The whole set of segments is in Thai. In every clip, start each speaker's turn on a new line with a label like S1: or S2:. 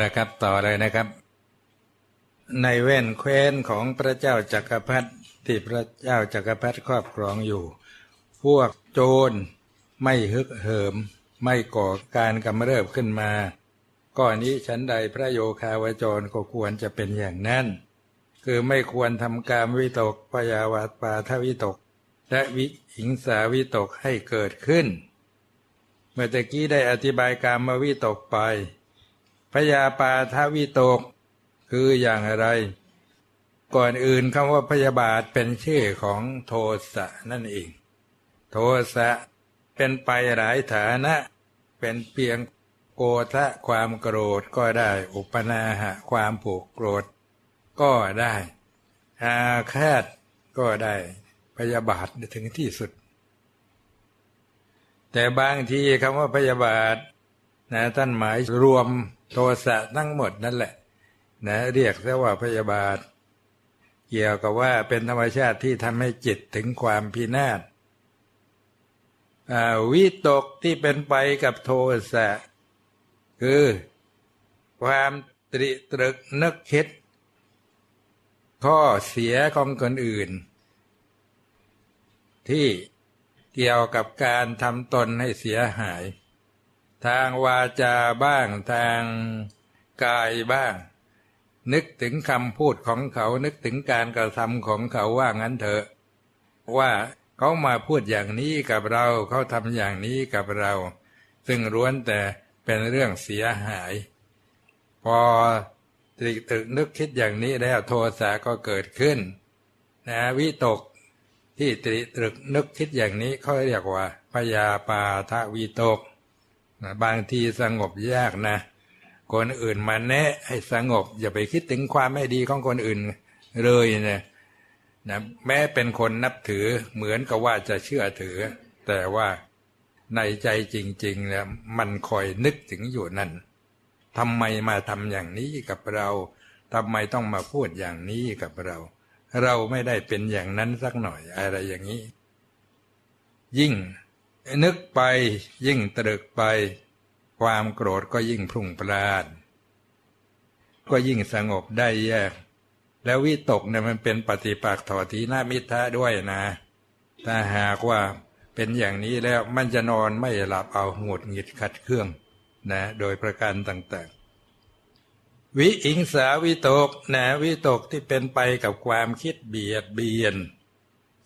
S1: ละครับต่อเลยนะครับ ในแว่นแคว้นของพระเจ้าจักรพรรดิที่พระเจ้าจักรพรรดิครอบครองอยู่ พวกโจรไม่ฮึกเหิม ไม่ก่อการกำเริบขึ้นมาก้อนนี้ฉันใดพระโยคาวจรก็ควรจะเป็นอย่างนั้น คือไม่ควรทำการวิตกพยาวาปาทวิตก และวิหิงสาวิตกให้เกิดขึ้น เมื่อตะกี้ได้อธิบายการมาวิตกไป พยาปาทวิตก คืออย่างไร ก่อนอื่นคำว่าพยาบาทเป็นชื่อของโทสะนั่นเอง โทสะเป็นไปหลายฐานะ เป็นเพียงโกทะความโกรธก็ได้ อุปนาหะความผูกโกรธ ก็ได้อาฆาตก็ได้พยาบาทถึงที่สุด แต่บางทีคำว่าพยาบาท นะท่านหมายรวมโทสะทั้งหมดนั่นแหละนะเรียกซะว่าพยาบาท เกี่ยวกับว่าเป็นธรรมชาติที่ทำให้จิตถึงความพินาศวิตกที่เป็นไปกับโทสะ คือ ความตริตรึกนึกคิด ข้อเสียของคนอื่น ที่เกี่ยวกับการทำตนให้เสียหาย ทางวาจาบ้างทางกายบ้าง นึกถึงคำพูดของเขานึกถึงการกระทำของเขาว่างั้นเถอะ ว่าเขามาพูดอย่างนี้กับเราเขาทำอย่างนี้กับเรา ซึ่งร้วนแต่เป็นเรื่องเสียหาย พอตรึกตึกนึกคิดอย่างนี้แล้วโทสะก็เกิดขึ้น นะวิตกที่ตริตรึกนึกคิดอย่างนี้เขาเรียกว่าพยาปาทวิตก นะบางทีสงบยากนะ คนอื่นมาแนะให้สงบ อย่าไปคิดถึงความไม่ดีของคนอื่นเลยนะนะแม้เป็นคนนับถือเหมือนกับว่าจะเชื่อถือ แต่ว่าในใจจริงๆเนี่ยมันคอยนึกถึงอยู่นั่นทำไมมาทำอย่างนี้กับเราทำไมต้องมาพูดอย่างนี้กับเรา เราไม่ได้เป็นอย่างนั้นสักหน่อยอะไรอย่างนี้ ยิ่ง นึกไปยิ่งตรึกไป ความโกรธก็ยิ่งพุ่งปราด ก็ยิ่งสงบได้แยก แล้ววิตกเนี่ยมันเป็นปฏิปักษ์ถอทีหน้ามิทะด้วยนะ ถ้าหากว่าเป็นอย่างนี้แล้วมันจะนอนไม่หลับเอาหงุดหงิดขัดเครื่องนะ โดยประการต่างๆ วิอิงสาวิตกนะวิตกที่เป็นไปกับความคิดเบียดเบียน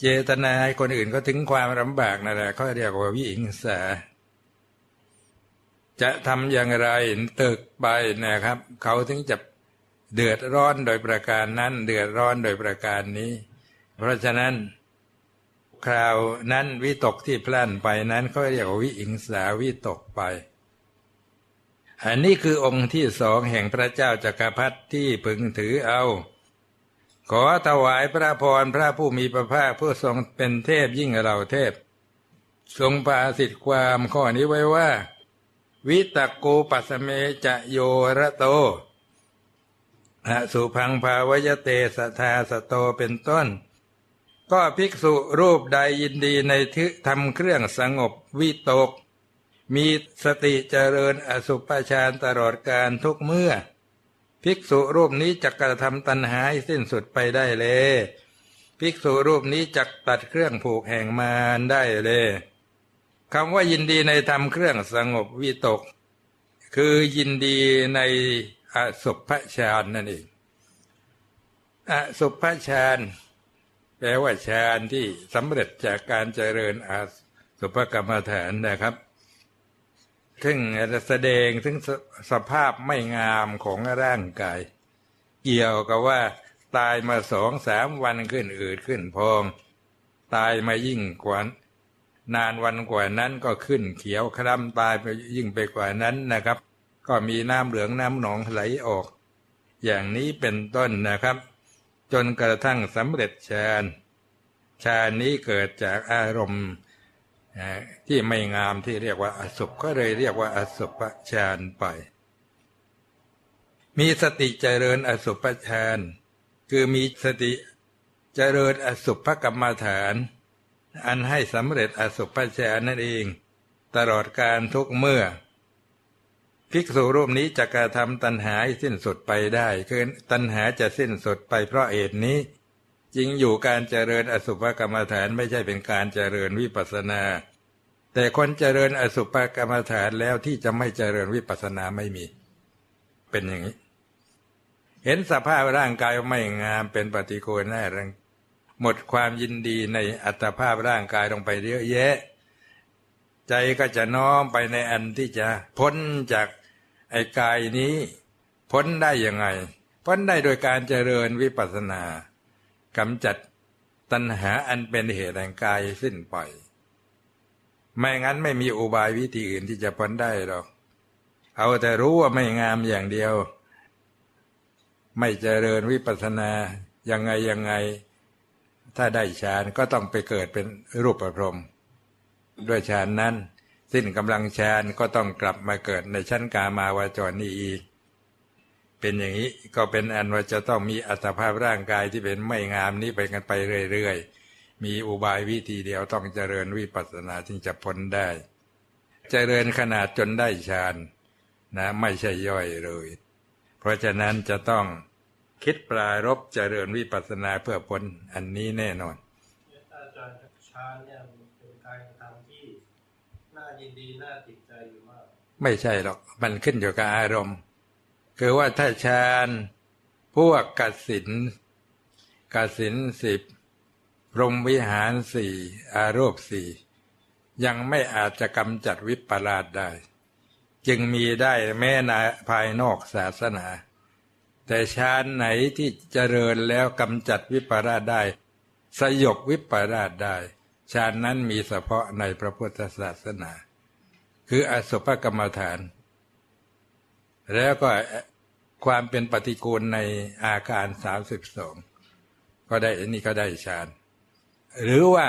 S1: เจตนาให้คนอื่นก็ถึงความลำบากนั่นแหละเขาเรียกว่าวิอิงสา จะทำอย่างไรตึกไปนะครับ เขาถึงจะเดือดร้อนโดยประการนั้น เดือดร้อนโดยประการนี้ เพราะฉะนั้น คราวนั้นวิตกที่พลันไปนั้นเขาเรียกว่าวิอิงสาวิตกไปอันนี้คือองค์ที่สองแห่งพระเจ้าจักรพรรดิที่พึงถือเอา ขอถวายพระพรพระผู้มีพระภาคผู้ทรงเป็นเทพยิ่งเราเทพ ทรงปาสิทธิความข้อนี้ไว้ว่า วิตกโกปัสเมจะโยระโตสุพังภาวยเตสทาสโตเป็นต้น ก็ภิกษุรูปใดยินดีในทึทำเครื่องสงบวิตก มีสติเจริญอสุภฌานตลอดการทุกเมื่อ ภิกษุรูปนี้จะกระทำตัณหาให้สิ้นสุดไปได้เลย ภิกษุรูปนี้จักตัดเครื่องผูกแห่งมารได้เลยคำว่ายินดีในทำเครื่องสงบวิตก คือยินดีในอสุภฌานนั่นเองอสุภฌานแปลว่าฌานที่สำเร็จจากการเจริญอสุภกรรมฐานนะครับ ซึ่งแสดงถึงสสภาพไม่งามของร่างกาย เกี่ยวกับว่า ตายมาสองสามวันขึ้นอืดขึ้นพอง ตายมายิ่งกว่านานวันกว่านั้นก็ขึ้นเขียวคล้ำตายไปยิ่งไปกว่านั้นนะครับ ก็มีน้ำเหลืองน้ำหนองไหลออก อย่างนี้เป็นต้นนะครับ จนกระทั่งสำเร็จฌานฌานนี้เกิดจากอารมณ์ ที่ไม่งามที่เรียกว่าอสุภก็เลยเรียกว่าอสุภฌานไป มีสติเจริญอสุภฌานคือมีสติเจริญอสุภกรรมฐาน อันให้สำเร็จอสุภฌานนั่นเอง ตลอดการทุกเมื่อ ภิกษุรูปนี้จะกระทำตัณหาสิ้นสุดไปได้คือตัณหาจะสิ้นสุดไปเพราะเหตุนี้จริงอยู่การเจริญอสุภกรรมฐานไม่ใช่เป็นการเจริญวิปัสสนา แต่คนเจริญอสุภกรรมฐานแล้วที่จะไม่เจริญวิปัสสนาไม่มี เป็นอย่างนี้ เห็นสภาพร่างกายไม่งามเป็นปฏิโกณแน่รังหมดความยินดีในอัตภาพร่างกายลงไปเยอะแยะ ใจก็จะน้อมไปในอันที่จะพ้นจากไอ้กายนี้ พ้นได้ยังไง พ้นได้โดยการเจริญวิปัสสนากำจัดตัณหาอันเป็นเหตุแห่งกายสิ้นไป ไม่งั้นไม่มีอุบายวิธีอื่นที่จะพ้นได้หรอก เอาแต่รู้ว่าไม่งามอย่างเดียว ไม่เจริญวิปัสสนายังไงยังไง ถ้าได้ฌานก็ต้องไปเกิดเป็นรูปประพรมด้วยฌานนั้น สิ้นกำลังฌานก็ต้องกลับมาเกิดในชั้นกามาวาจรนี้อีกเป็นอย่างนี้ก็เป็นอันว่าจะต้องมีอัตภาพร่างกายที่เป็นไม่งามนี้ไปกันไปเรื่อยๆ มีอุบายวิธีเดียวต้องเจริญวิปัสสนาจึงจะพ้นได้ เจริญขนาดจนได้ฌานนะไม่ใช่ย่อยเลย เพราะฉะนั้นจะต้องคิดปรารบเจริญวิปัสสนาเพื่อพ้นอันนี้แน่นอน
S2: อาจารย์ฌานเนี่ยมันเป็นการกระทำที่น่ายินดีน่าติดใจอยู่มาก
S1: ไม่ใช่หรอกมันขึ้นอยู่กับอารมณ์ คือว่าถ้าฌานพวกกสินกสินสิบพ รมวิหารสี่อารมณ์สี่ยังไม่อาจจะกำจัดวิปลาสได้ จึงมีได้แม้ในภายนอกศาสนา แต่ฌานไหนที่เจริญแล้วกำจัดวิปลาสได้ สยบวิปลาสได้ฌานนั้นมีเฉพาะในพระพุทธศาสนา คืออสุภกรรมฐาน แล้วก็ความเป็นปฏิกูลในอาการสามสิบสองก็ได้อันนี้ก็ได้ฌาน หรือว่า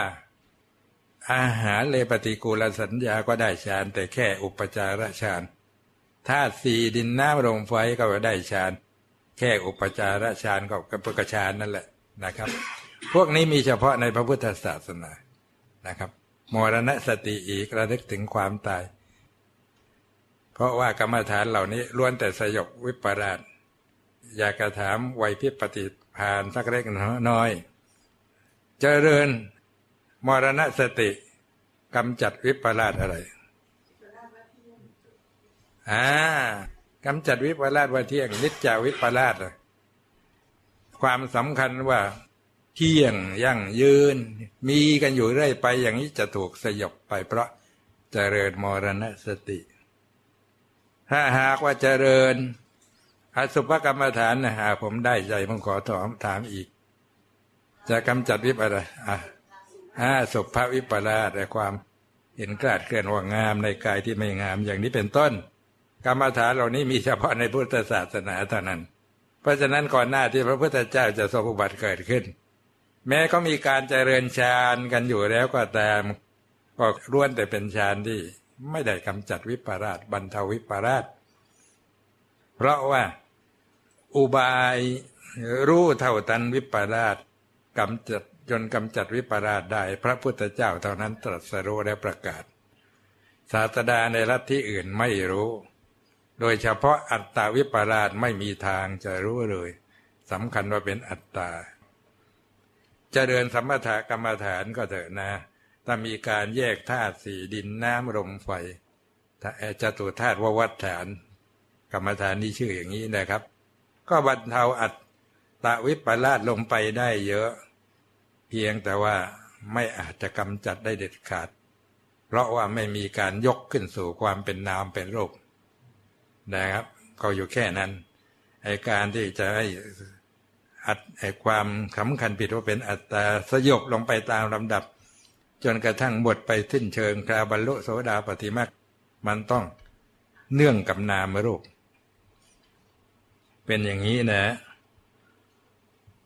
S1: อาหารเลปฏิกูลสัญญาก็ได้ฌานแต่แค่อุปจาระฌานธาตุสี่ดินน้ำลมไฟก็ได้ฌานแค่อุปจาระฌานก็กระฌานนั่นแหละนะครับ พวกนี้มีเฉพาะในพระพุทธศาสนานะครับมรณสติอีกระลึกถึงความตาย เพราะว่ากรรมฐานเหล่านี้ล้วนแต่สยบวิปลาสอยากกระถามไวยพิปฏิพานสักเล็กน้อย เจริญมรณสติกำจัดวิปลาสอะไรอ่ากำจัดวิปลาสว่าเที่ยงนิจจาวิปลาสอะความสำคัญว่าเที่ยงยั่งยืน มีกันอยู่เรื่อยไปอย่างนี้จะถูกสยบไป เพราะเจริญมรณสติ ถ้าหากว่าเจริญอสุภกรรมฐานนะหาผมได้ใจผมขอถามถามอีก จะกำจัดวิปลาสอะอาสุภวิปลาสแต่ความเห็นกลาดเคลื่อนว่างามในกายที่ไม่งาม อย่างนี้เป็นต้น กรรมฐานเหล่านี้มีเฉพาะในพุทธศาสนาเท่านั้น เพราะฉะนั้นก่อนหน้าที่พระพุทธเจ้าจะทรงอุบัติเกิดขึ้น แม้ก็มีการเจริญฌานกันอยู่แล้วก็ตามก็ล้วนแต่เป็นฌานที่ไม่ได้กำจัดวิปลาสบรรเทาวิปลาสเพราะว่าอุบายรู้เท่าทันวิปลาส กำจัดจนกำจัดวิปลาสได้พระพุทธเจ้าเท่านั้นตรัสรู้และประกาศ ศาสดาในรัฐที่อื่นไม่รู้ โดยเฉพาะอัตตาวิปลาสไม่มีทางจะรู้เลยสำคัญว่าเป็นอัตตาจะเจริญสมถกรรมฐานก็เถอะนะถ้ามีการแยกธาตุสี่ดินน้ำลมไฟจตุธาตุววัฏฐาน กรรมฐานนี้ชื่ออย่างนี้นะครับ ก็บรรเทาอัต ตาวิปลาสลงไปได้เยอะ เพียงแต่ว่าไม่อาจจะกำจัดได้เด็ดขาด เพราะว่าไม่มีการยกขึ้นสู่ความเป็นนามเป็นรูปนะครับ ก็อยู่แค่นั้นไอการที่จะให้อัดไอความสำคัญผิดว่าเป็นอัตตาสยบลงไปตามลำดับ จนกระทั่งหมดไปสิ้นเชิงคราบรรลุโสดาปฏิมามันต้องเนื่องกับนามรูป เป็นอย่างนี้นะ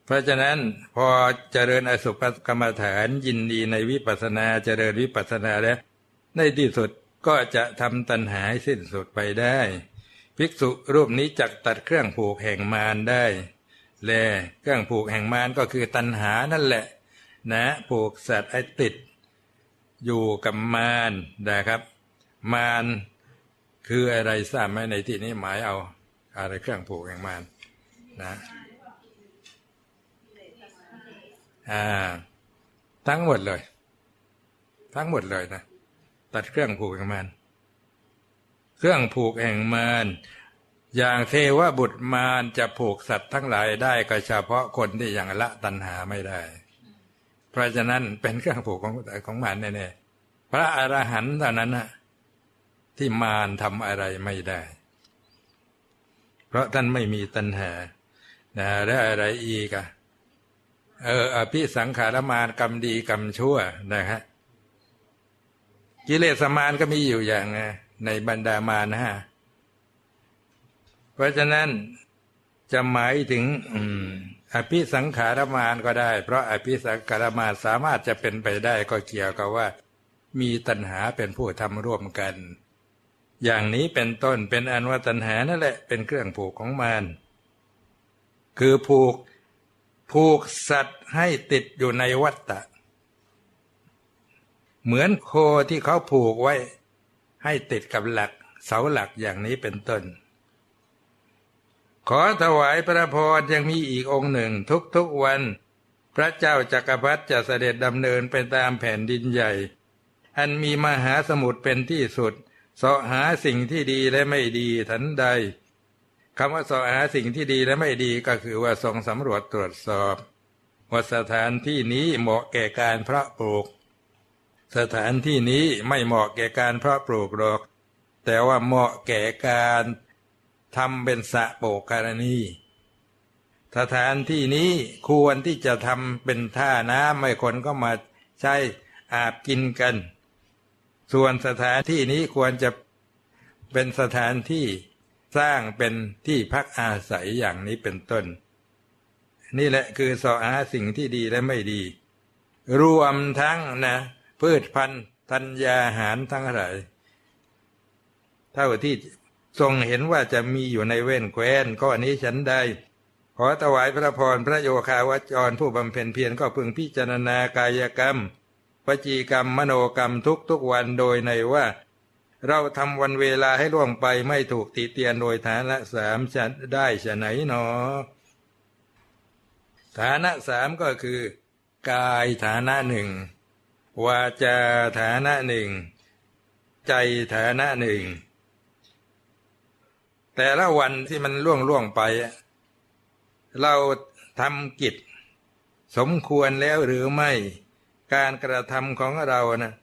S1: เพราะฉะนั้นพอเจริญอสุภกรรมฐานยินดีในวิปัสสนาเจริญวิปัสสนาแล้วในที่สุดก็จะทำตัณหาให้สิ้นสุดไปได้ ภิกษุรูปนี้จักตัดเครื่องผูกแห่งมารได้ แลเครื่องผูกแห่งมารก็คือตัณหานั่นแหละ นะผูกสัตว์ไอติด อยู่กับมารนะครับ มารคืออะไรทราบไหมในที่นี้หมายเอา อะไรเครื่องผูกแห่งมารนะ อ่าทั้งหมดเลย ทั้งหมดเลยนะตัดเครื่องผูกแห่งมารเครื่องผูกแห่งมารอย่างเทวบุตรมารจะผูกสัตว์ทั้งหลายได้ก็เฉพาะคนที่ยังละตัณหาไม่ได้ เพราะฉะนั้นเป็นเครื่องผูกของของมารแน่ๆพระอรหันต์เท่านั้นนะที่มารทำอะไรไม่ได้ เพราะท่านไม่มีตัณหานะและอะไรอีกอะ เอออภิสังขารมารกรรมดีกรรมชั่วนะฮะกิเลสมารก็มีอยู่อย่างนะในบรรดามารนะฮะเพราะฉะนั้นจะหมายถึงอภิสังขารมารก็ได้ เพราะอภิสังขารมารสามารถจะเป็นไปได้ก็เกี่ยวกับว่า มีตัณหาเป็นผู้ทำร่วมกัน อย่างนี้เป็นต้นเป็นอันว่าตัณหานั่นแหละเป็นเครื่องผูกของมารคือผูก ผูกสัตว์ให้ติดอยู่ในวัฏฏะเหมือนโคที่เขาผูกไว้ ให้ติดกับหลักเสาหลักอย่างนี้เป็นต้น ขอถวายพระพรยังมีอีกองค์หนึ่งทุกๆวัน พระเจ้าจักรพรรดิจะเสด็จดำเนินไปตามแผ่นดินใหญ่ อันมีมหาสมุทรเป็นที่สุดเสาะหาสิ่งที่ดีและไม่ดีทันใด คำว่าสาะหาสิ่งที่ดีและไม่ดีก็คือว่าทรงสำรวจตรวจสอบว่าสถานที่นี้เหมาะแก่การเพาะปลูก สถานที่นี้ไม่เหมาะแก่การเพาะปลูกหรอก แต่ว่าเหมาะแก่การทำเป็นสะโปกการณีสถานที่นี้ควรที่จะทำเป็นท่าน้ำไม่คนก็มาใช้อาบกินกัน ส่วนสถานที่นี้ควรจะเป็นสถานที่ สร้างเป็นที่พักอาศัยอย่างนี้เป็นต้น นี่แหละคือสอหาสิ่งที่ดีและไม่ดี รวมทั้งนะพืชพันธุ์ธัญญาหารทั้งหลายเท่าที่ทรงเห็นว่าจะมีอยู่ในเว้นแคว้นก็อันนี้ฉันได้ขอถวายพระพรพระโยคาวจรผู้บำเพ็ญเพียรก็พึงพิจารณากายกรรมวจีกรรมมโนกรรมทุกทุกวันโดยในว่า เราทำวันเวลาให้ล่วงไปไม่ถูกติเตียนโดยฐานะสามจะได้ฉะไหนหนอ ฐานะสามก็คือ กายฐานะหนึ่งวาจาฐานะหนึ่งใจฐานะหนึ่งแต่ละวันที่มันล่วงล่วงไป เราทำกิจ สมควรแล้วหรือไม่ การกระทำของเรานะ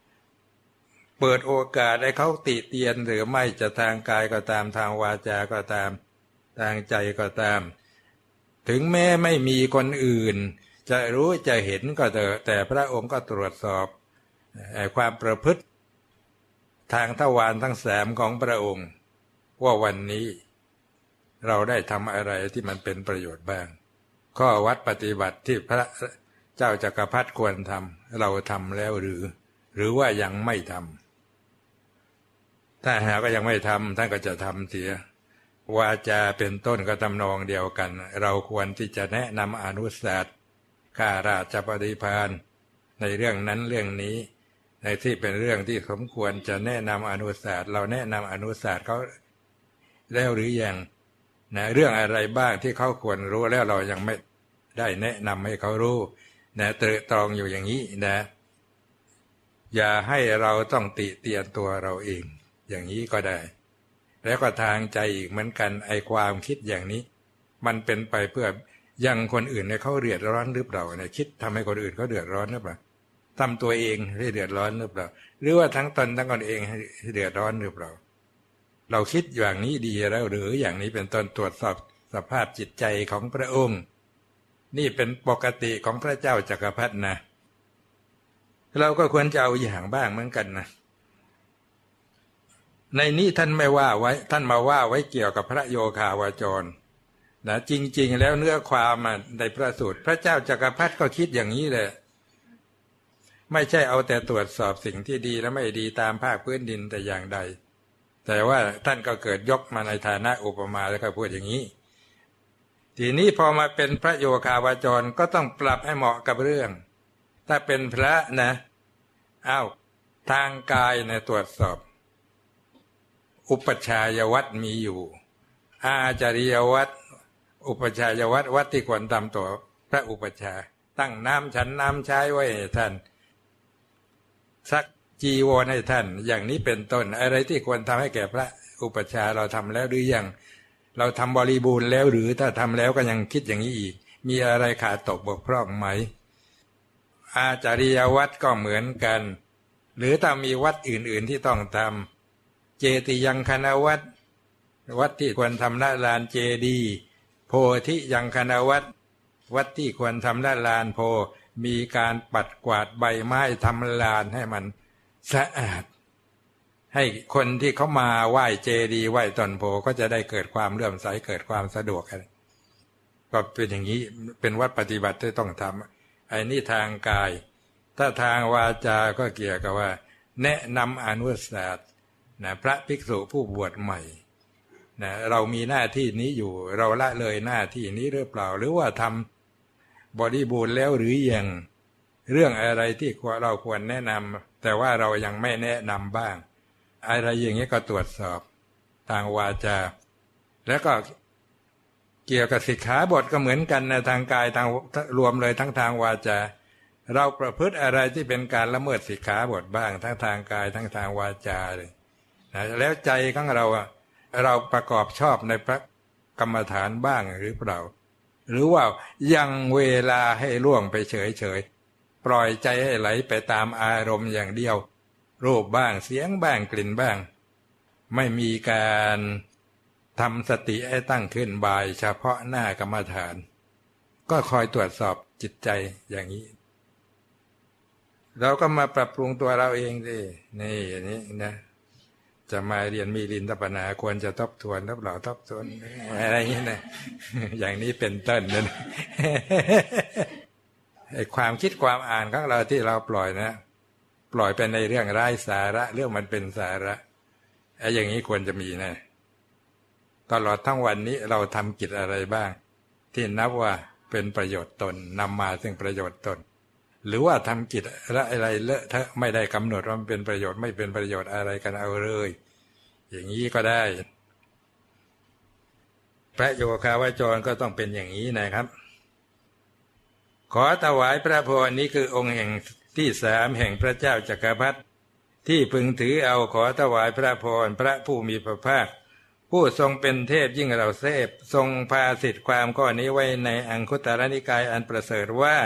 S1: เปิดโอกาสให้เขาติเตียนหรือไม่จะทางกายก็ตามทางวาจาก็ตามทางใจก็ตาม ถึงแม้ไม่มีคนอื่น จะรู้จะเห็นก็เถอะแต่พระองค์ก็ตรวจสอบความประพฤติทางทวารทั้งแสมของพระองค์ ว่าวันนี้เราได้ทำอะไรที่มันเป็นประโยชน์บ้าง ข้อวัดปฏิบัติที่พระเจ้าจักรพรรดิควรทำเราทำแล้วหรือ หรือว่ายังไม่ทำ ถ้าหากก็ยังไม่ทำท่านก็จะทำเสียวาจาเป็นต้นก็ทำนองเดียวกัน เราควรที่จะแนะนำอนุสาสตร์ข้าราชปฏิพานในเรื่องนั้นเรื่องนี้ ในที่เป็นเรื่องที่สมควรจะแนะนำอนุศาสตร์เราแนะนำอนุศาสตร์เขาแล้วหรือยังนะเรื่องอะไรบ้างที่เขาควรรู้แล้วเรายังไม่ได้แนะนำให้เขารู้นะตรึตรองอยู่อย่างนี้นะ อย่าให้เราต้องติเตียนตัวเราเอง อย่างนี้ก็ได้ แล้วก็ทางใจอีกเหมือนกันไอความคิดอย่างนี้ มันเป็นไปเพื่อยังคนอื่นเนี่ยเขาเดือดร้อนหรือเปล่าเนี่ยคิดทำให้คนอื่นเขาเดือดร้อนหรือเปล่าทำตัวเองให้เดือดร้อนหรือเปล่า หรือว่าทั้งตนทั้งคนเองให้เดือดร้อนหรือเปล่า เราคิดอย่างนี้ดีแล้วหรืออย่างนี้เป็นต้นตรวจสอบสภาพจิตใจของพระองค์ นี่เป็นปกติของพระเจ้าจักรพรรดินะ เราก็ควรจะเอาอย่างบ้างเหมือนกันนะ ในนี้ท่านไม่ว่าไว้ท่านมาว่าไว้เกี่ยวกับพระโยคาวาจรนะจริง ๆ แล้วเนื้อความในพระสูตร พระเจ้าจักรพรรดิก็คิดอย่างนี้แหละไม่ใช่เอาแต่ตรวจสอบสิ่งที่ดีและไม่ดีตามภาคพื้นดินแต่อย่างใด แต่ว่าท่านก็เกิดยกมาในฐานะอุปมาแล้วก็พูดอย่างนี้ ทีนี้พอมาเป็นพระโยคาวาจรก็ต้องปรับให้เหมาะกับเรื่อง ถ้าเป็นพระนะอ้าวทางกายเนะตรวจสอบ อุปชายวัตรมีอยู่ อาจาริยวัตรอุปชายวัตรวัดที่ควรทำต่อพระอุปชา ตั้งน้ำฉันน้ำใช้ไว้ให้ท่านซักจีวรให้ท่าน อย่างนี้เป็นต้นอะไรที่ควรทำให้แก่พระอุปชาเราทำแล้วหรือยังเราทำบริบูรณ์แล้วหรือถ้าทำแล้วก็ยังคิดอย่างนี้อีก มีอะไรขาดตกบกพร่องไหม อาจาริยวัตรก็เหมือนกัน หรือถ้ามีวัดอื่นๆที่ต้องทำ เจติยังคณวัดวัดที่ควรทำละลานเจดีโพธิยังคณวัดวัดที่ควรทำละลานโพมีการปัดกวาดใบไม้ทำลานให้มันสะอาด ให้คนที่เขามาไหว้เจดีไหว้ตนโพก็จะได้เกิดความเลื่อมใสเกิดความสะดวกกันก็เป็นอย่างนี้เป็นวัดปฏิบัติที่ต้องทำไอ้นี่ทางกาย ถ้าทางวาจาก็เกี่ยวกับว่า แนะนำอนุสาสตร์ นะพระภิกษุผู้บวชใหม่นะเรามีหน้าที่นี้อยู่เราละเลยหน้าที่นี้หรือเปล่า หรือว่าทำบริบูรณ์แล้วหรือยังเรื่องอะไรที่เราควรแนะนำแต่ว่าเรายังไม่แนะนำบ้าง อะไรอย่างนี้ก็ตรวจสอบทางวาจา แล้วก็เกี่ยวกับสิกขาบทก็เหมือนกันนะทางกายทางรวมเลยทั้งทางวาจา เราประพฤติอะไรที่เป็นการละเมิดสิกขาบทบ้าง ทั้งทางกายทั้งทางวาจาเลย นะแล้วใจของเราอะเราประกอบชอบในพระกรรมฐานบ้างหรือเปล่า หรือว่ายังเวลาให้ล่วงไปเฉยๆปล่อยใจให้ไหลไปตามอารมณ์อย่างเดียว รูปบ้างเสียงบ้างกลิ่นบ้าง ไม่มีการทำสติให้ตั้งขึ้นบายเฉพาะหน้ากรรมฐาน ก็คอยตรวจสอบจิตใจอย่างนี้ เราก็มาปรับปรุงตัวเราเองดินี่อย่างนี้นะ จะมาเรียนมีลินตปนาควรจะทบทวนทบหล่าทบทวน อะไรอย่างนี้นะอย่างนี้เป็นต้นนะไอ้ความคิดความอ่านของเราที่เราปล่อยนะ ปล่อยไปในเรื่องไร้สาระ เรื่องมันเป็นสาระไอ้อย่างนี้ควรจะมีนะตลอดทั้งวันนี้เราทำกิจอะไรบ้าง ที่นับว่าเป็นประโยชน์ตนนำมาซึ่งประโยชน์ตน หรือว่าทำกิจอะไรเลอะเทอะไม่ได้กำหนดว่ามันเป็นประโยชน์ไม่เป็นประโยชน์อะไรกันเอาเลย อย่างนี้ก็ได้ พระโยคาวาจรก็ต้องเป็นอย่างนี้นะครับ ขอถวายพระพรนี้คือองค์แห่งที่สามแห่งพระเจ้าจักรพรรดิที่พึงถือเอาขอถวายพระพรพระผู้มีพระภาค ผู้ทรงเป็นเทพยิ่งเราเทพทรงพาสิทธิความข้อนี้ไว้ในอังคุตรนิกายอันประเสริฐว่า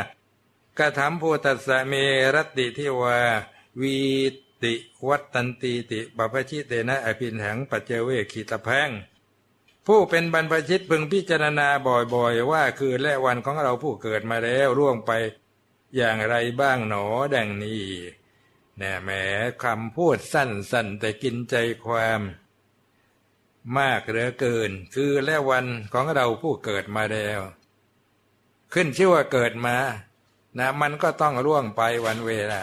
S1: กระทำภูตัสสเมรติที่ว่าวีติวัตตันตีติปปชิเตนะอภินหังปัจเจเวขีตแพงผู้เป็นบรรพชิตพึงพิจารณาบ่อยๆ ว่าคือและวันของเราผู้เกิดมาแล้วร่วงไปอย่างไรบ้างหนอดังนี้แน่แหมคำพูดสั้นๆ แต่กินใจความ มากเหลือเกิน คือและวันของเราผู้เกิดมาแล้ว ขึ้นชื่อว่าเกิดมา นะมันก็ต้องล่วงไปวันเวลา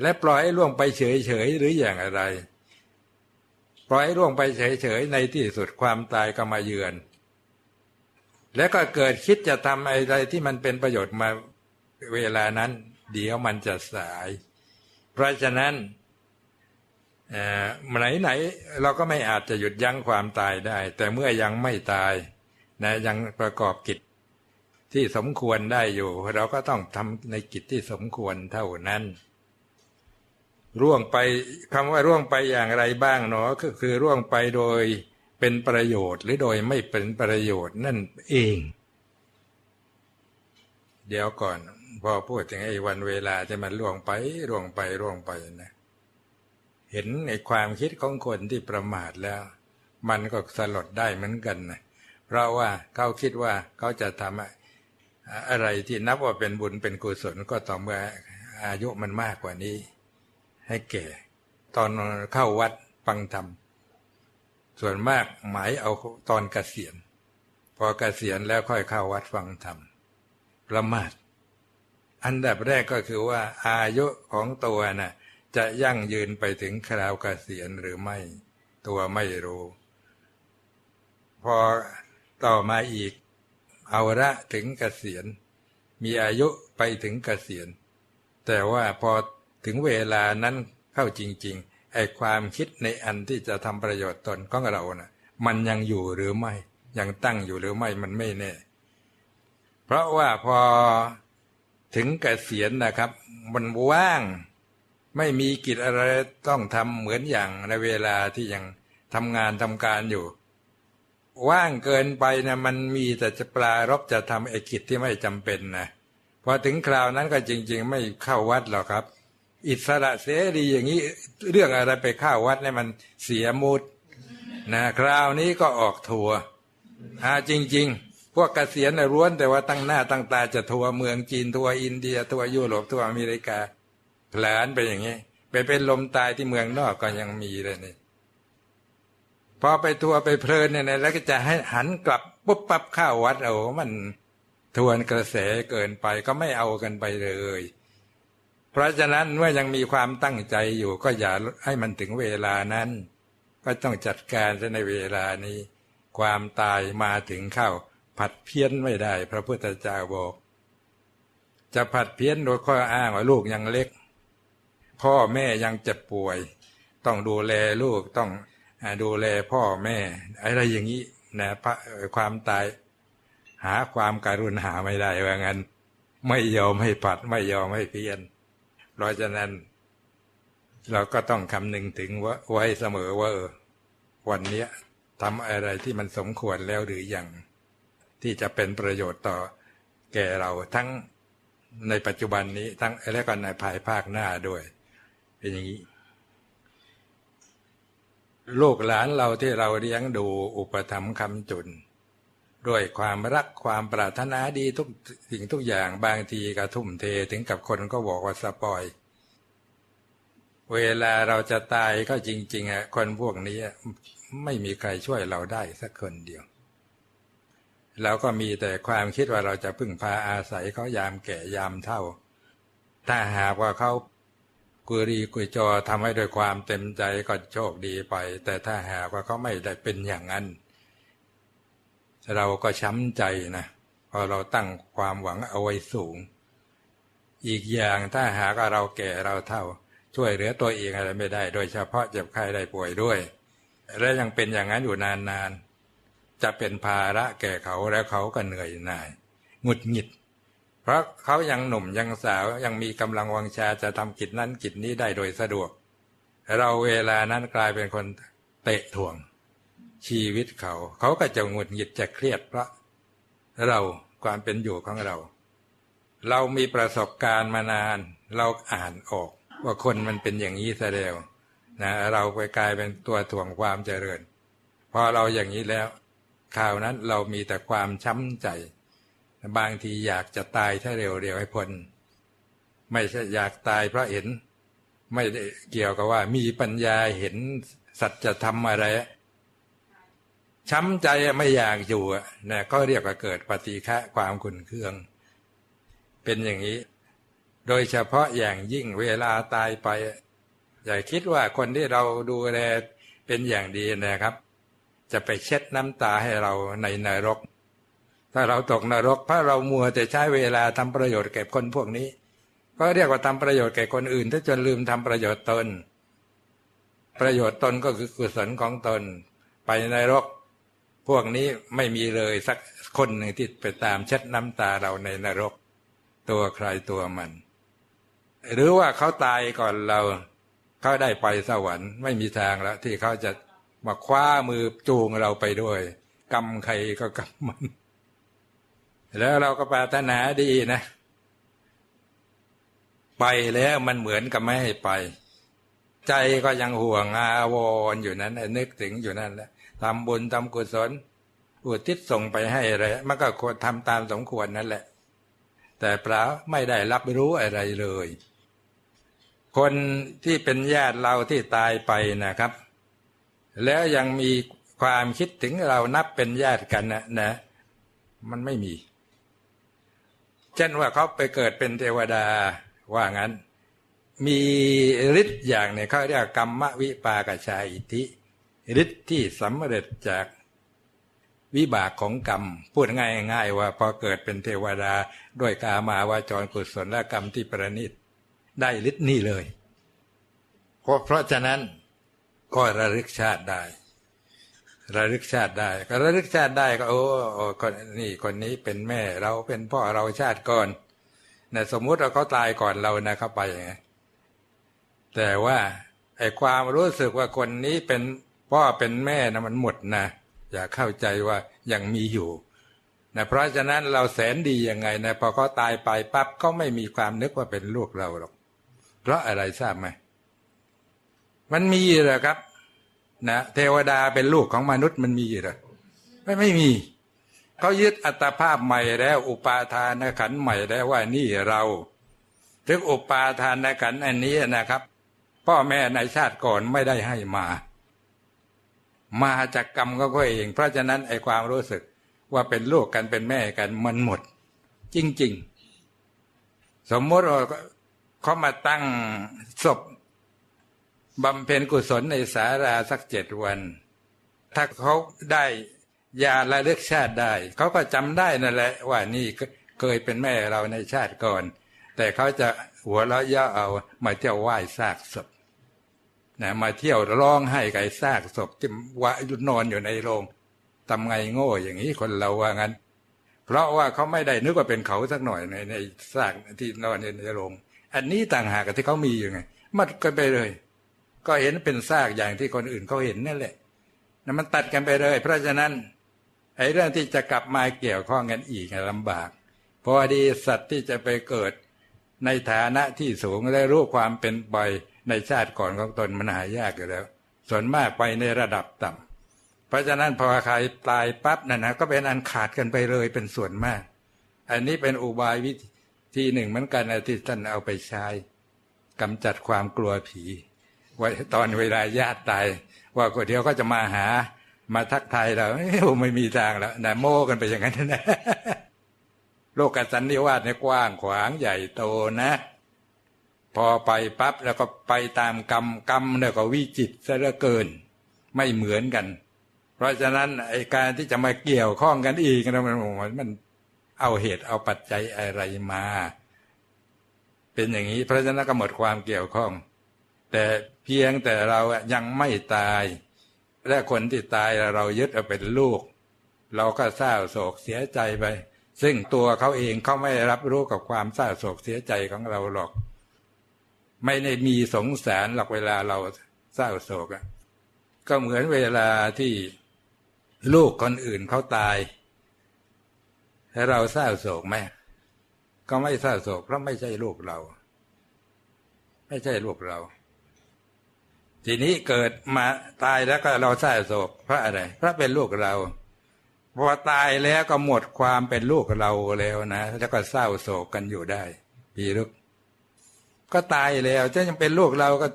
S1: และปล่อยให้ล่วงไปเฉยๆหรืออย่างไร ปล่อยให้ล่วงไปเฉยๆในที่สุดความตายก็มาเยือน แล้วก็เกิดคิดจะทำอะไรที่มันเป็นประโยชน์มาเวลานั้น เดี๋ยวมันจะสาย เพราะฉะนั้นไหนไหนเราก็ไม่อาจจะหยุดยั้งความตายได้ แต่เมื่อยังไม่ตายนะยังประกอบกิจ ที่สมควรได้อยู่ เราก็ต้องทำในกิจที่สมควรเท่านั้นร่วงไปคำว่าร่วงไปอย่างไรบ้างเนาะก็คือร่วงไปโดยเป็นประโยชน์หรือโดยไม่เป็นประโยชน์นั่นเอง เดี๋ยวก่อนพอพูดถึงไอ้วันเวลาจะมันล่วงไปล่วงไปล่วงไปนะ เห็นในความคิดของคนที่ประมาทแล้ว มันก็สลดได้เหมือนกันนะเพราะว่าเขาคิดว่าเขาจะทำ อะไรที่นับว่าเป็นบุญเป็นกุศลก็ต่อเมื่ออายุมันมากกว่านี้ ให้แก่ ตอนเข้าวัดฟังธรรม ส่วนมากหมายเอาตอนเกษียณ พอเกษียณแล้วค่อยเข้าวัดฟังธรรมประมาทอันดับแรกก็คือว่า อายุของตัวนะ่ะจะยั่งยืนไปถึงคราวเกษียณหรือไม่ ตัวไม่รู้ พอต่อมาอีก เอาละถึงเกษียณ มีอายุไปถึงเกษียณ แต่ว่าพอถึงเวลานั้นเข้าจริงๆไอ้ความคิดในอันที่จะทำประโยชน์ตนของเรานะ่ะมันยังอยู่หรือไม่ ยังตั้งอยู่หรือไม่มันไม่แน่ เพราะว่าพอถึงเกษียณนะครับ มันว่างไม่มีกิจอะไรต้องทำเหมือนอย่างในเวลาที่ยังทำงานทำการอยู่ ว่างเกินไปนะมันมีแต่จะปลารบจะทำไอ้กิจที่ไม่จำเป็นนะพอถึงคราวนั้นก็จริง ๆ ไม่เข้าวัดหรอกครับ อิสระเสรีอย่างนี้เรื่องอะไรไปเข้าวัดเนี่ยมันเสียมูดนะคราวนี้ก็ออกทัวร์อ่าจริง ๆ พวกเกษียณน่ะร้วนแต่ว่าตั้งหน้าตั้งตาจะทัวร์เมืองจีนทัวร์อินเดียทัวร์ยุโรปทัวร์อเมริกาแผลนไปอย่างนี้ ไปเป็นลมตายที่เมืองนอกก็ยังมีเลยนี่ พอไปทัวร์ไปเพลินเนี่ยนะแล้วก็จะให้หันกลับปุ๊บปั๊บเข้าวัดโอ้มันทวนกระแสเกินไปก็ไม่เอากันไปเลย เพราะฉะนั้นเมื่อยังมีความตั้งใจอยู่ก็อย่าให้มันถึงเวลานั้น ก็ต้องจัดการในเวลานี้ ความตายมาถึงเข้า ผัดเพี้ยนไม่ได้ พระพุทธเจ้าบอก จะผัดเพี้ยนโดยข้ออ้างว่าลูกยังเล็ก พ่อแม่ยังเจ็บป่วย ต้องดูแลลูกต้อง ดูแลพ่อแม่ อะไรอย่างนี้นะพระความตายหาความการุณหาไม่ได้ว่างั้น ไม่ยอมให้ผัด ไม่ยอมให้เพี้ยน เพราะฉะนั้น เราก็ต้องคำนึงถึงว่าไว้เสมอว่าวันนี้ทำอะไรที่มันสมควรแล้วหรือยังที่จะเป็นประโยชน์ต่อแก่เราทั้งในปัจจุบันนี้ทั้งและก็ในภายภาคหน้าด้วย เป็นอย่างนี้ ลูกหลานเราที่เราเลี้ยงดูอุปถัมภ์คำจุน ด้วยความรักความปรารถนาดีทุกสิ่งทุกอย่างบางทีก็ทุ่มเทถึงกับคนก็บอกว่าสปอย เวลาเราจะตายก็จริงๆอะคนพวกนี้ไม่มีใครช่วยเราได้สักคนเดียวเราก็มีแต่ความคิดว่าเราจะพึ่งพาอาศัยเขายามแก่ยามเท่า ถ้าหากว่าเขา กุรีกุยจอทำให้ด้วยความเต็มใจก็โชคดีไป แต่ถ้าหากว่าเขาไม่ได้เป็นอย่างนั้น เราก็ช้ำใจนะพอเราตั้งความหวังเอาไว้สูง อีกอย่างถ้าหากเราแก่เราเท่า ช่วยเหลือตัวเองอะไรไม่ได้ โดยเฉพาะเจ็บไข้ได้ป่วยด้วย และยังเป็นอย่างนั้นอยู่นานๆจะเป็นภาระแก่เขาแล้วเขาก็เหนื่อยหน่ายหงุดหงิด เพราะเขายังหนุ่มยังสาวยังมีกำลังวังชาจะทำกิจนั้นกิจนี้ได้โดยสะดวก เราเวลานั้นกลายเป็นคนเตะถ่วง ชีวิตเขา เขาก็จะหงุดหงิดจะเครียดเพราะเราความเป็นอยู่ของเรา เรามีประสบการณ์มานาน เราอ่านออก ว่าคนมันเป็นอย่างนี้ซะแล้วนะเราไปกลายเป็นตัวถ่วงความเจริญ พอเราอย่างนี้แล้วข่าวนั้นเรามีแต่ความช้ำใจ บางทีอยากจะตายถ้าเร็วๆให้พ้นไม่ใช่อยากตายเพราะเห็น ไม่ได้เกี่ยวกับว่า มีปัญญาเห็นสัจธรรมอะไรช้ำใจไม่อยากอยู่นะก็เรียกว่าเกิดปฏิฆะความขุนเคือง เป็นอย่างนี้ โดยเฉพาะอย่างยิ่งเวลาตายไป อย่าคิดว่าคนที่เราดูแลเป็นอย่างดีนะครับ จะไปเช็ดน้ำตาให้เราในนรก ถ้าเราตกนรกเพราะเรามัวแต่ใช้เวลาทำประโยชน์แก่คนพวกนี้ ก็เรียกว่าทำประโยชน์แก่คนอื่นถ้าจนลืมทำประโยชน์ตน ประโยชน์ตนก็คือกุศลของตน ไปในรกพวกนี้ไม่มีเลยสักคนหนึ่งที่ไปตามเช็ดน้ำตาเราในนรก ตัวใครตัวมัน หรือว่าเขาตายก่อนเราเขาได้ไปสวรรค์ไม่มีทางแล้วที่เขาจะมาคว้ามือจูงเราไปด้วยกรรมใครก็กรรมมัน แล้วเราก็ปรารถนาดีนะ ไปแล้วมันเหมือนกับไม่ให้ไป ใจก็ยังห่วงอาวรอยู่นั้นนึกถึงอยู่นั่นแหละทำบุญทำกุศลอุทิศส่งไปให้อะไรมันก็ควรทำตามสมควรนั่นแหละ แต่เปล่าไม่ได้รับรู้อะไรเลย คนที่เป็นญาติเราที่ตายไปนะครับ แล้วยังมีความคิดถึงเรานับเป็นญาติกันนะนะ มันไม่มี เช่นว่าเขาไปเกิดเป็นเทวดาว่างั้น มีฤทธิ์อย่างเนี่ยเขาเรียกกรรมวิปากชาอิทธิฤทธิ์ที่สำเร็จจากวิบากของกรรม พูดง่ายๆว่าพอเกิดเป็นเทวดาด้วยกามาวาจรกุศลและกรรมที่ประณีตได้ฤทธิ์นี่เลยเพราะเพราะฉะนั้นก็ระลึกชาติได้ ระลึกชาติได้ ก็ระลึกชาติได้ก็โอ้โอ้คนนี่คนนี้เป็นแม่เราเป็นพ่อเราชาติก่อนนะสมมุติว่าเขาตายก่อนเรานะเข้าไปอย่างไงแต่ว่าไอ้ความรู้สึกว่าคนนี้เป็นพ่อเป็นแม่นะมันหมดนะอย่าเข้าใจว่ายังมีอยู่นะเพราะฉะนั้นเราแสนดียังไงนะพอเขาตายไปปั๊บก็ไม่มีความนึกว่าเป็นลูกเราหรอก เพราะอะไรทราบไหมมันมีเหรอครับ นะเทวดาเป็นลูกของมนุษย์มันมีเหรอไม่ไม่มีเขายึดอัตภาพใหม่แล้ว อุปาทานขันใหม่แล้วว่านี่เราถึงอุปาทานขันอันนี้นะครับ พ่อแม่ในชาติก่อนไม่ได้ให้มา มาจากกรรมก็เขาเอง เพราะฉะนั้นไอ้ความรู้สึกว่าเป็นลูกกันเป็นแม่กันมันหมด จริง ๆ สมมติว่าเขามาตั้งศพ บำเพ็ญกุศลในสาราสักเจ็ดวัน ถ้าเขาได้ยาระลึกชาติได้ เขาก็จำได้นั่นแหละว่านี่เคยเป็นแม่เราในชาติก่อน แต่เขาจะหัวเราะเย่อเอามาเที่ยวไหว้ซากศพนะมาเที่ยวร้องไห้ไก่ซากศพที่ว่านอนอยู่ในโรงทำไงโง่อย่างนี้คนเราว่างั้น เพราะว่าเขาไม่ได้นึกว่าเป็นเขาสักหน่อยในในซากที่นอนในโรง อันนี้ต่างหากกับที่เขามีอยู่ไง มัดกันไปเลย ก็เห็นเป็นซากอย่างที่คนอื่นเขาเห็นนั่นแหละนะมันตัดกันไปเลย เพราะฉะนั้นไอ้เรื่องที่จะกลับมาเกี่ยวข้องกันอีกลำบากพอดีสัตว์ที่จะไปเกิดในฐานะที่สูงและรู้ความเป็นไปในชาติก่อนของตนมันหายากอยู่แล้ว ส่วนมากไปในระดับต่ำเพราะฉะนั้นพอใครตายปั๊บนั่นนะก็เป็นอันขาดกันไปเลยเป็นส่วนมาก อันนี้เป็นอุบายวิธีหนึ่งเหมือนกันที่ท่านเอาไปใช้กำจัดความกลัวผี ตอนเวลาญาติตายว่าคนเดียวก็จะมาหามาทักทายเราไม่มีทางแล้วนะโม้กันไปอย่างนั้นนะโลกสันนิวาสเนี่ยกว้างขวางใหญ่โตนะ พอไปปั๊บแล้วก็ไปตามกรรมกรรมเนี่ยก็วิจิตซะเหลือเกิน ไม่เหมือนกัน เพราะฉะนั้นไอการที่จะมาเกี่ยวข้องกันอีกนะมันมันเอาเหตุเอาปัจจัยอะไรมา เป็นอย่างนี้เพราะฉะนั้นก็หมดความเกี่ยวข้อง แต่เพียงแต่เรายังไม่ตาย และคนที่ตายเรายึดเอาเป็นลูก เราก็เศร้าโศกเสียใจไป ซึ่งตัวเขาเองเขาไม่รับรู้กับความเศร้าโศกเสียใจของเราหรอก ไม่ได้มีสงสารหรอกเวลาเราเศร้าโศกอะก็เหมือนเวลาที่ลูกคนอื่นเขาตายแล้วเราเศร้าโศกไหมก็ไม่เศร้าโศกเพราะไม่ใช่ลูกเรา ไม่ใช่ลูกเรา ทีนี้เกิดมาตายแล้วก็เราเศร้าโศกเพราะอะไรเพราะเป็นลูกเราพอตายแล้วก็หมดความเป็นลูกเราแล้วนะแล้วก็เศร้าโศกกันอยู่ได้พี่ลูกก็ตายแล้วจะยังเป็นลูกเราก็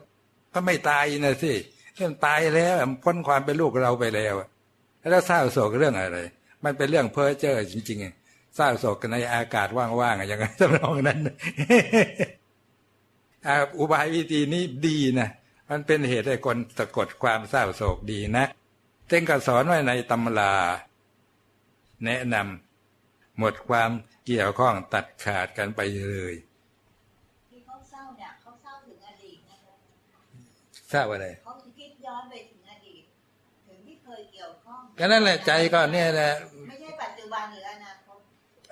S1: ก็ไม่ตายนะสิเรื่ตายแล้วพ้นความเป็นลูกเราไปแล้วแล้วเศร้าโศกเรื่องอะไร มันเป็นเรื่องเพ้อเจ้อจริงๆเศร้าโศกกันในอากาศว่างๆอย่างนั้นจำลองนั้นอุบายวิธีนี้ดีนะ มันเป็นเหตุให้คนสะกดความเศร้าโศกดีนะเจ้งก็สอนไว้ในตำราแนะนำหมดความเกี่ยวข้องตัดขาดกันไปเลย
S3: ที่เขาเศร้าเนี่ยเขาเศร้าถึงอดีตนะคะ
S1: ทราบอะไร
S3: เขาคิดย้อนไปถึงอดีตถึงที่เคยเกี่ยวข้อง
S1: ก็นั่นแหละใจก็เนี่ยแหละ
S3: ไม่ใช่ปัจจุบันหรืออนาคต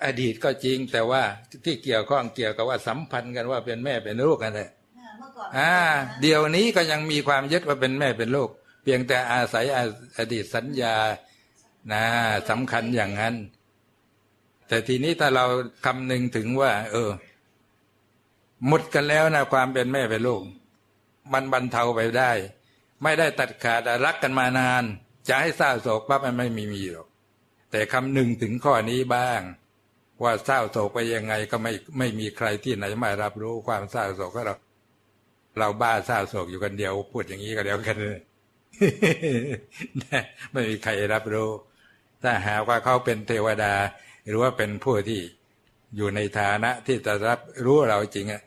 S1: อดีตก็จริงแต่ว่าที่เกี่ยวข้องเกี่ยวกับว่าสัมพันธ์กันว่าเป็นแม่เป็นลูกกันแหละ
S3: อ่าเมื่อก่อน
S1: อ่า เดี๋ยวนี้ก็ยังมีความยึดว่าเป็นแม่เป็นลูก เพียงแต่อาศัยอดีตสัญญานะสำคัญอย่างนั้น แต่ทีนี้ถ้าเราคำนึงถึงว่า เออ หมดกันแล้วนะความเป็นแม่เป็นลูก มันบรรเทาไปได้ ไม่ได้ตัดขาดรักกันมานาน จะให้เศร้าโศกปั๊บมันไม่มีมีหรอกแต่คำนึงถึงข้อนี้บ้าง ว่าเศร้าโศกไปยังไงก็ไม่ไม่มีใครที่ไหนมารับรู้ความเศร้าโศกก็เรา เราบ้าเศร้าโศกอยู่กันเดียว พูดอย่างนี้ก็เดียวกันเลยไม่มีใครรับรู้ ถ้าหากว่าเขาเป็นเทวดา หรือว่าเป็นผู้ที่อยู่ในฐานะที่จะรับรู้เราจริงอะ